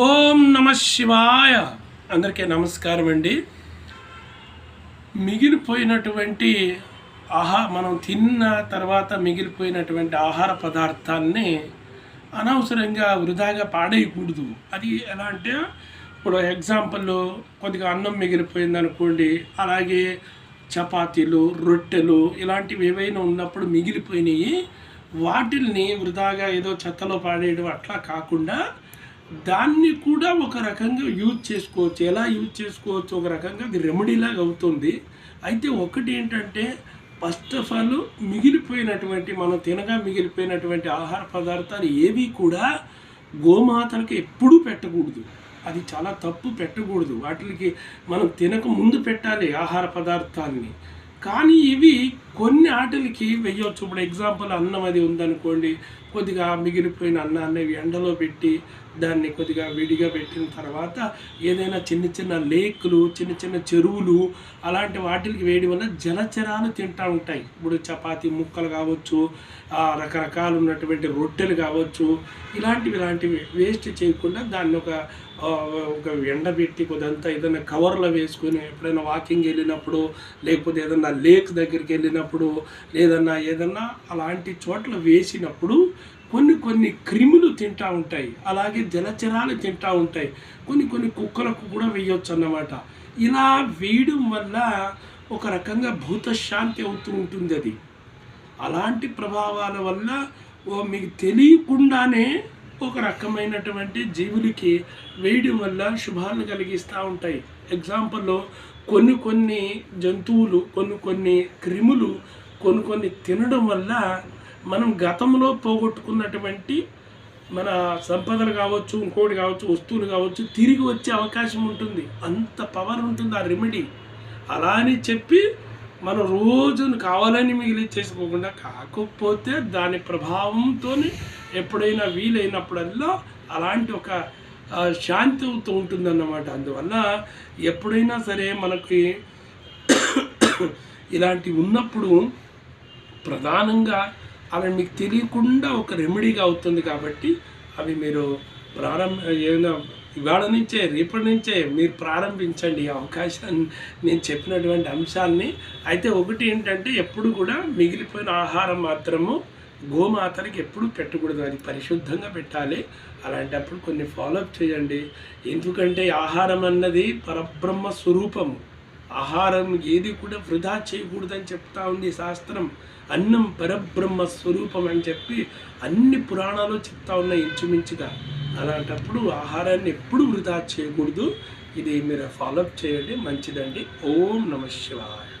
ఓం నమ శివాయ. అందరికీ నమస్కారం అండి. మిగిలిపోయినటువంటి ఆహా మనం తిన్న తర్వాత మిగిలిపోయినటువంటి ఆహార పదార్థాన్ని అనవసరంగా వృధాగా పాడేయకూడదు. అది ఎలా అంటే ఇప్పుడు ఎగ్జాంపుల్ కొద్దిగా అన్నం మిగిలిపోయింది అనుకోండి అలాగే చపాతీలు రొట్టెలు ఇలాంటివి ఏవైనా ఉన్నప్పుడు మిగిలిపోయినాయి వాటిల్ని వృధాగా ఏదో చెత్తలో పాడేయడం అట్లా కాకుండా దాన్ని కూడా ఒక రకంగా యూజ్ చేసుకోవచ్చు. ఎలా యూజ్ చేసుకోవచ్చు? ఒక రకంగా అది రెమెడీలాగా అవుతుంది. అయితే ఒకటి ఏంటంటే ఫస్ట్ ఆఫ్ ఆల్ మిగిలిపోయినటువంటి మనం తినగా మిగిలిపోయినటువంటి ఆహార పదార్థాలు ఏవి కూడా గోమాతలకు ఎప్పుడూ పెట్టకూడదు. అది చాలా తప్పు పెట్టకూడదు. వాటికి మనం తినక ముందు పెట్టాలి ఆహార పదార్థాన్ని. కానీ ఇవి కొన్ని ఆటలకి వెయ్యొచ్చు. ఇప్పుడు ఎగ్జాంపుల్ అన్నం అది ఉందనుకోండి. కొద్దిగా మిగిలిపోయిన అన్నాన్ని ఎండలో పెట్టి దాన్ని కొద్దిగా విడిగా పెట్టిన తర్వాత ఏదైనా చిన్న చిన్న లేకులు చిన్న చిన్న చెరువులు అలాంటి వాటికి వేయడం వల్ల జలచరాలు తింటూ ఉంటాయి. ఇప్పుడు చపాతి ముక్కలు కావచ్చు రకరకాలు ఉన్నటువంటి రొట్టెలు కావచ్చు ఇలాంటివి ఇలాంటివి వేస్ట్ చేయకుండా దాన్ని ఒక ఒక ఎండబెట్టి కొద్దంతా ఏదైనా కవర్లో వేసుకొని ఎప్పుడైనా వాకింగ్ వెళ్ళినప్పుడు లేకపోతే ఏదైనా లేక్ దగ్గరికి వెళ్ళినప్పుడు లేదన్నా ఏదన్నా అలాంటి చోట్ల వేసినప్పుడు కొన్ని కొన్ని క్రిములు తింటూ ఉంటాయి. అలాగే జలచరాలు తింటూ ఉంటాయి. కొన్ని కొన్ని కుక్కలకు కూడా వేయొచ్చు అన్నమాట ఇలా వేయడం వల్ల ఒక రకంగా భూతశాంతి అవుతూ ఉంటుంది అది. అలాంటి ప్రభావాల వల్ల మీకు తెలియకుండానే ఒక రకమైనటువంటి జీవులకి వేయడం వల్ల శుభాలను కలిగిస్తూ ఉంటాయి. ఎగ్జాంపుల్లో కొన్ని కొన్ని జంతువులు కొన్ని కొన్ని క్రిములు కొన్ని కొన్ని తినడం వల్ల మనం గతంలో పోగొట్టుకున్నటువంటి మన సంపదలు కావచ్చు ఇంకోటి కావచ్చు వస్తువులు కావచ్చు తిరిగి వచ్చే అవకాశం ఉంటుంది. అంత పవర్ ఉంటుంది ఆ రెమెడీ అలా అని చెప్పి మనం రోజు కావాలని మిగిలి చేసుకోకుండా కాకపోతే దాని ప్రభావంతో ఎప్పుడైనా వీలైనప్పుడల్లా అలాంటి ఒక శాంతి అవుతూ ఉంటుందన్నమాట. అందువల్ల ఎప్పుడైనా సరే మనకి ఇలాంటివి ఉన్నప్పుడు ప్రధానంగా అవి మీకు తెలియకుండా ఒక రెమెడీగా అవుతుంది కాబట్టి అవి మీరు ప్రారంభ ఏదైనా ఇవాళ నుంచే రేపటి నుంచే మీరు ప్రారంభించండి ఈ అవకాశాన్ని నేను చెప్పినటువంటి అంశాలని. అయితే ఒకటి ఏంటంటే ఎప్పుడు కూడా మిగిలిపోయిన ఆహారం మాత్రము గోమాతలకి ఎప్పుడు పెట్టకూడదు. అది పరిశుద్ధంగా పెట్టాలి. అలాంటప్పుడు కొన్ని ఫాలోఅప్ చేయండి. ఎందుకంటే ఆహారం అన్నది పరబ్రహ్మ స్వరూపము. ఆహారం ఏది కూడా వృధా చేయకూడదని చెప్తా ఉంది శాస్త్రం. అన్నం పరబ్రహ్మ స్వరూపం అని చెప్పి అన్ని పురాణాలు చెప్తా ఉన్నాయి ఇంచుమించుగా. అలాంటప్పుడు ఆహారాన్ని ఎప్పుడు వృధా చేయకూడదు. ఇది మీరు ఫాలోఅప్ చేయండి. మంచిదండి. ఓం నమ శివాయ.